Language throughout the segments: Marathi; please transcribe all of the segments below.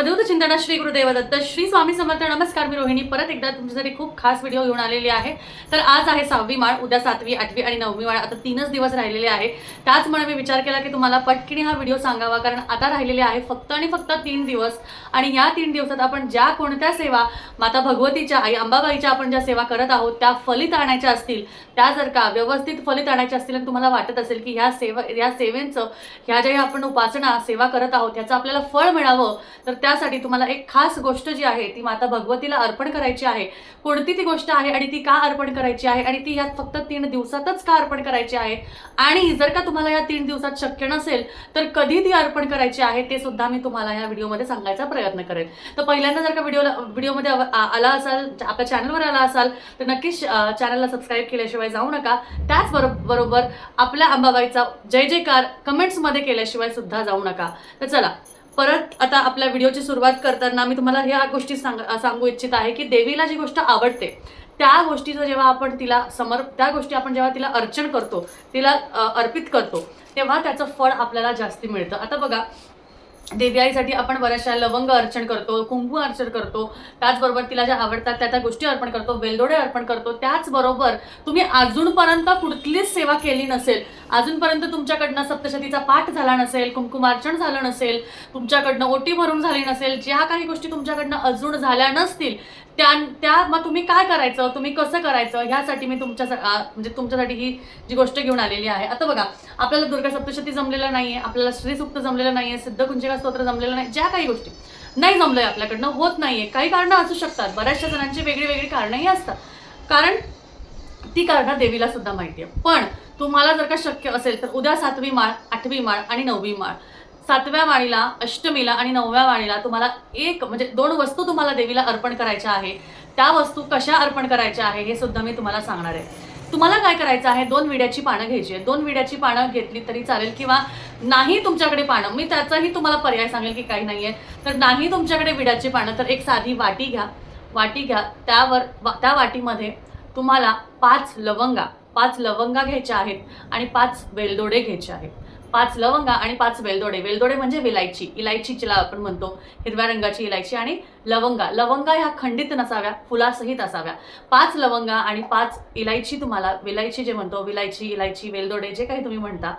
अवधूत चिंतना श्री गुरुदेव दत्त श्री स्वामी समर्थ नमस्कार मी रोहिणी. परत एकदा तुमच्यासाठी खूप खास व्हिडिओ घेऊन आलेली आहे. तर आज आहे सहावी माळ उद्या सातवी आठवी आणि नववी माळ. आता तीनच दिवस राहिलेले आहे. त्याचमुळे मी विचार केला की तुम्हाला पटकिनी हा व्हिडिओ सांगावा कारण आता राहिलेले आहे फक्त आणि फक्त तीन दिवस. आणि या तीन दिवसात आपण ज्या कोणत्या सेवा माता भगवतीच्या आई अंबाबाईच्या आपण ज्या सेवा करत आहोत त्या फलित आणायच्या असतील त्या जर का व्यवस्थित फलित आणायच्या असतील आणि तुम्हाला वाटत असेल की ह्या सेवा या सेवेंचं ह्या ज्या आपण उपासना सेवा करत आहोत ह्याचं आपल्याला फळ मिळावं तर त्या त्यासाठी तुम्हाला एक खास गोष्ट जी आहे ती माता भगवतीला अर्पण करायची आहे. कोणती ती गोष्ट आहे आणि ती का अर्पण करायची आहे आणि ती ह्यात फक्त तीन दिवसातच का अर्पण करायची आहे? आणि जर का तुम्हाला या तीन दिवसात शक्य नसेल तर कधी ती अर्पण करायची आहे ते सुद्धा मी तुम्हाला या व्हिडिओमध्ये सांगायचा प्रयत्न करेन. तर पहिल्यांदा जर का व्हिडिओला व्हिडिओमध्ये आला असाल आपल्या चॅनलवर आला असाल तर नक्कीच चॅनलला सबस्क्राईब केल्याशिवाय जाऊ नका. त्याच बरोबर आपल्या अंबाबाईचा जय जयकार कमेंट्समध्ये केल्याशिवाय सुद्धा जाऊ नका. तर चला परत आता आपल्या व्हिडिओची सुरुवात करताना मी तुम्हाला ह्या गोष्टी सांग सांगू इच्छित आहे की देवीला जी गोष्ट आवडते त्या गोष्टीचं जेव्हा आपण तिला समर्प त्या गोष्टी आपण जेव्हा तिला अर्चन करतो तिला अर्पित करतो तेव्हा त्याचं फळ आपल्याला जास्ती मिळतं. आता बघा देवी आपण बऱ्याचशा लवंग अर्चन करतो कुंकू अर्चन करतो त्याचबरोबर तिला ज्या आवडतात त्या त्या गोष्टी अर्पण करतो वेलदोडे अर्पण करतो त्याचबरोबर तुम्ही अजूनपर्यंत कुठलीच सेवा केली नसेल अजूनपर्यंत तुमच्याकडनं सप्तशतीचा पाठ झाला नसेल कुंकुमार्चन झालं नसेल तुमच्याकडनं ओटी भरून झाली नसेल ज्या काही गोष्टी तुमच्याकडनं अजून झाल्या नसतील त्या त्या मग तुम्ही काय करायचं? तुम्ही कसं करायचं? ह्यासाठी मी तुमच्या म्हणजे तुमच्यासाठी ही जी गोष्ट घेऊन आलेली आहे. आता बघा आपल्याला दुर्गा सप्तशती जमलेलं नाही आहे आपल्याला श्रीसुक्त जमलेलं नाहीये सिद्धकुंजिका स्तोत्र जमलेलं नाही ज्या काही गोष्टी नाही जमलंय आपल्याकडनं होत नाही आहे काही कारणं असू शकतात. बऱ्याचशा जणांची वेगळी वेगळी कारणंही असतात. कारण ती कारणं देवीला सुद्धा माहिती आहे पण तुम्हाला जर का शक्य असेल तर उद्या सातवी माळ आठवी माळ आणि नववी माळ सातव्या वाणीला अष्टमीला आणि नवव्या वाणीला तुम्हाला एक म्हणजे दोन वस्तू तुम्हाला देवीला अर्पण करायच्या आहे. त्या वस्तू कशा अर्पण करायच्या आहे हे सुद्धा मी तुम्हाला सांगणार आहे. तुम्हाला काय करायचं आहे दोन विड्याची पानं घ्यायची आहे. दोन विड्याची पानं घेतली तरी चालेल किंवा नाही तुमच्याकडे पानं मी त्याचाही तुम्हाला पर्याय सांगेल की काही नाही आहे तर नाही तुमच्याकडे विड्याची पानं तर एक साधी वाटी घ्या. वाटी घ्या. त्यावर वा- त्या वाटीमध्ये तुम्हाला पाच लवंगा पाच लवंगा घ्यायच्या आहेत आणि पाच वेलदोडे घ्यायचे आहेत. पाच लवंगा आणि पाच वेलदोडे. वेलदोडे म्हणजे विलायची. इलायचीला आपण म्हणतो. हिरव्या रंगाची इलायची आणि लवंगा. लवंगा ह्या खंडित नसाव्या फुलासहित असाव्या. पाच लवंगा आणि पाच इलायची तुम्हाला विलायची जे म्हणतो विलायची इलायची वेलदोडे जे काही तुम्ही म्हणता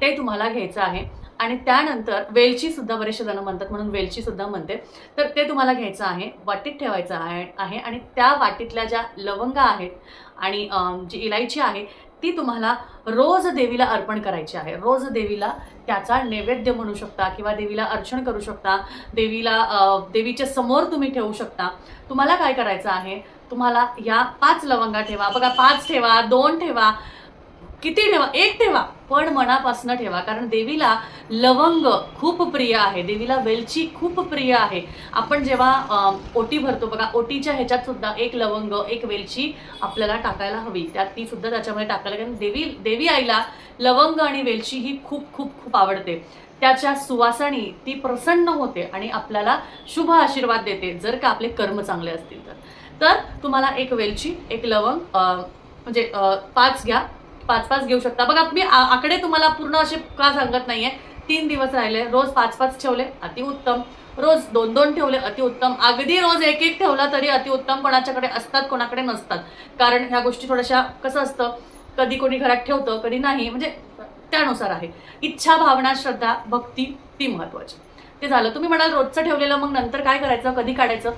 ते तुम्हाला घ्यायचं आहे. आणि त्यानंतर वेलची सुद्धा बरेचसे जण म्हणतात म्हणून वेलची सुद्धा म्हणते. तर ते तुम्हाला घ्यायचं आहे वाटीत ठेवायचं आहे आहे. आणि त्या वाटीतल्या ज्या लवंगा आहेत आणि जी इलायची आहे ती तुम्हाला रोज देवीला अर्पण करायची आहे. रोज देवीला त्याचा नैवेद्य म्हणू शकता किंवा देवीला अर्चण करू शकता देवीला देवीच्या समोर तुम्ही ठेवू शकता. तुम्हाला काय करायचं आहे? तुम्हाला या पाच लवंगा ठेवा. बघा पाच ठेवा दोन ठेवा किती ठेवा? एक ठेवा. पण मनापासनं ठेवा. कारण देवीला लवंग खूप प्रिय आहे. देवीला वेलची खूप प्रिय आहे. आपण जेव्हा ओटी भरतो बघा ओटीच्या ह्याच्यात सुद्धा एक लवंग एक वेलची आपल्याला टाकायला हवी. त्यात ती सुद्धा त्याच्यामध्ये टाकायला कारण देवी देवी आईला लवंग आणि वेलची ही खूप खूप खूप आवडते. त्याच्या सुवासाने ती प्रसन्न होते आणि आपल्याला शुभ आशीर्वाद देते जर का आपले कर्म चांगले असतील तर. तर तुम्हाला एक वेलची एक लवंग म्हणजे पाच घ्या. पाच पाच घेऊ शकता. बघा मी आकडे तुम्हाला पूर्ण असे का सांगत नाहीये. तीन दिवस राहिले रोज पाच पाच ठेवले अतिउत्तम रोज दोन दोन ठेवले अतिउत्तम अगदी रोज एक एक ठेवला तरी अतिउत्तम कोणाच्याकडे असतात कोणाकडे नसतात. कारण ह्या गोष्टी थोड्याशा कसं असतं कधी कोणी घरात ठेवतं कधी नाही म्हणजे त्यानुसार आहे. इच्छा भावना श्रद्धा भक्ती ती महत्वाची ते झालं. तुम्ही म्हणाल रोजचं ठेवलेलं मग नंतर काय करायचं? कधी काढायचं?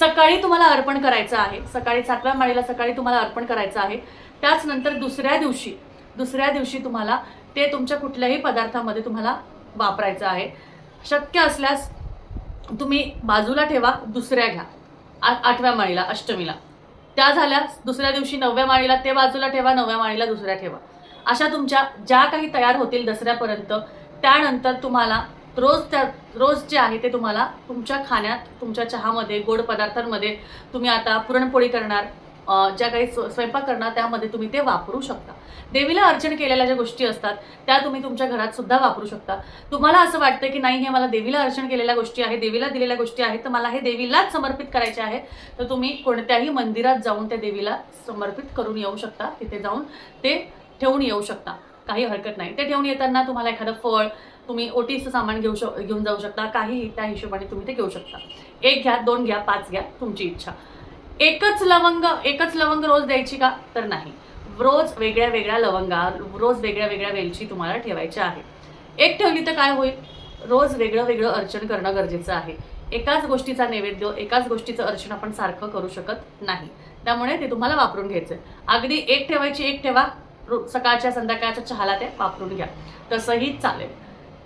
सकाळी तुम्हाला अर्पण करायचं आहे. सकाळी सातव्या माळीला सकाळी तुम्हाला अर्पण करायचं आहे. त्याच नंतर दुसऱ्या दिवशी दुसऱ्या दिवशी तुम्हाला ते तुमच्या कुठल्याही पदार्थामध्ये तुम्हाला वापरायचं आहे. शक्य असल्यास तुम्ही बाजूला ठेवा दुसऱ्या घ्या. आठव्या माळीला अष्टमीला. त्या झाल्यास दुसऱ्या दिवशी नवव्या माळीला ते बाजूला ठेवा नवव्या माळीला दुसऱ्या ठेवा. अशा तुमच्या ज्या काही तयार होतील दसऱ्यापर्यंत त्यानंतर तुम्हाला रोज त्या रोज जे आहे ते तुम्हाला तुमच्या खाण्यात तुमच्या चहामध्ये गोड पदार्थांमध्ये तुम्ही आता पुरणपोळी करणार ज्या काही स्व- स्वयंपाक करणार त्यामध्ये तुम्ही ते वापरू शकता. देवीला अर्चन केलेल्या ज्या गोष्टी असतात त्या तुम्ही तुमच्या घरात सुद्धा वापरू शकता. तुम्हाला असं वाटतं की नाही हे मला देवीला अर्चन केलेल्या गोष्टी आहे देवीला दिलेल्या गोष्टी आहेत तर मला हे देवीलाच समर्पित करायचे आहे तर तुम्ही कोणत्याही मंदिरात जाऊन त्या देवीला समर्पित करून येऊ शकता. तिथे जाऊन ते ठेवून येऊ शकता. काही हरकत नाही. ते ठेवून येताना तुम्हाला एखादं फळ तुम्ही ओटीचं सामान घेऊ शक घेऊन जाऊ शकता. काही त्या हिशोबाने तुम्ही ते घेऊ शकता. एक घ्या दोन घ्या पाच घ्या तुमची इच्छा. एकच लवंग एकच लवंग रोज द्यायची का? तर नाही. रोज वेगळ्या वेगळ्या लवंगा रोज वेगळ्या वेगळ्या वेलची तुम्हाला ठेवायच्या आहे एक ठेवली तर काय होईल? रोज वेगळं वेगळं अर्चन करणं गरजेचं आहे. एकाच गोष्टीचा नैवेद्य एकाच गोष्टीचं अर्चन आपण सारखं करू शकत नाही. त्यामुळे ते तुम्हाला वापरून घ्यायचं अगदी एक ठेवायची एक ठेवा. सकाळच्या संध्याकाळच्या चहाला ते वापरून घ्या. तसंही चालेल.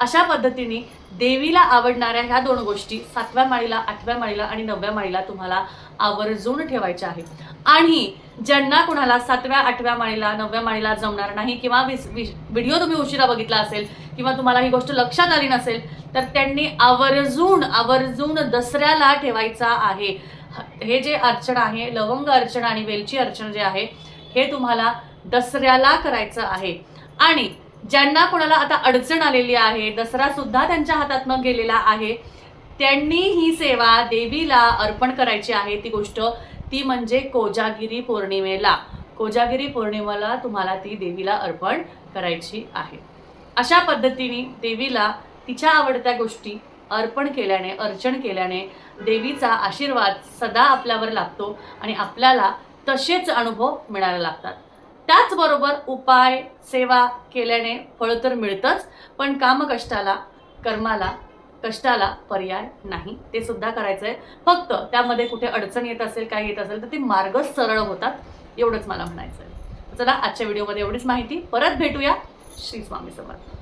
अशा पद्धतीने देवीला आवडणाऱ्या ह्या दोन गोष्टी सातव्या माळीला आठव्या माळीला आणि नवव्या माळीला तुम्हाला आवर्जून ठेवायच्या आहेत. आणि ज्यांना कुणाला सातव्या आठव्या माळीला नवव्या माळीला जमणार नाही किंवा विस- वि व्हिडिओ तुम्ही उशिरा बघितला असेल किंवा तुम्हाला ही गोष्ट लक्षात आली नसेल तर त्यांनी आवर्जून आवर्जून दसऱ्याला ठेवायचा आहे. ह- हे जे अर्चन आहे लवंग अर्चन आणि वेलची अर्चन जे आहे हे तुम्हाला दसऱ्याला करायचं आहे. आणि ज्यांना कोणाला आता अडचण आलेली आहे दसरा सुद्धा त्यांच्या हातातनं गेलेला आहे त्यांनी ही सेवा देवीला अर्पण करायची आहे. ती गोष्ट ती म्हणजे कोजागिरी पौर्णिमेला. कोजागिरी पौर्णिमेला तुम्हाला ती देवीला अर्पण करायची आहे. अशा पद्धतीने देवीला तिच्या आवडत्या गोष्टी अर्पण केल्याने अर्चन केल्याने देवीचा आशीर्वाद सदा आपल्यावर लागतो आणि आपल्याला तसेच अनुभव मिळायला लागतात. त्याचबरोबर उपाय सेवा केल्याने फळ तर मिळतंच पण कामकष्टाला कर्माला कष्टाला पर्याय नाही. ते सुद्धा करायचं आहे फक्त त्यामध्ये कुठे अडचण येत असेल काय येत असेल तर ते मार्ग सरळ होतात एवढंच मला म्हणायचं आहे चला आजच्या व्हिडिओमध्ये एवढीच माहिती. परत भेटूया. श्री स्वामी समर्थ.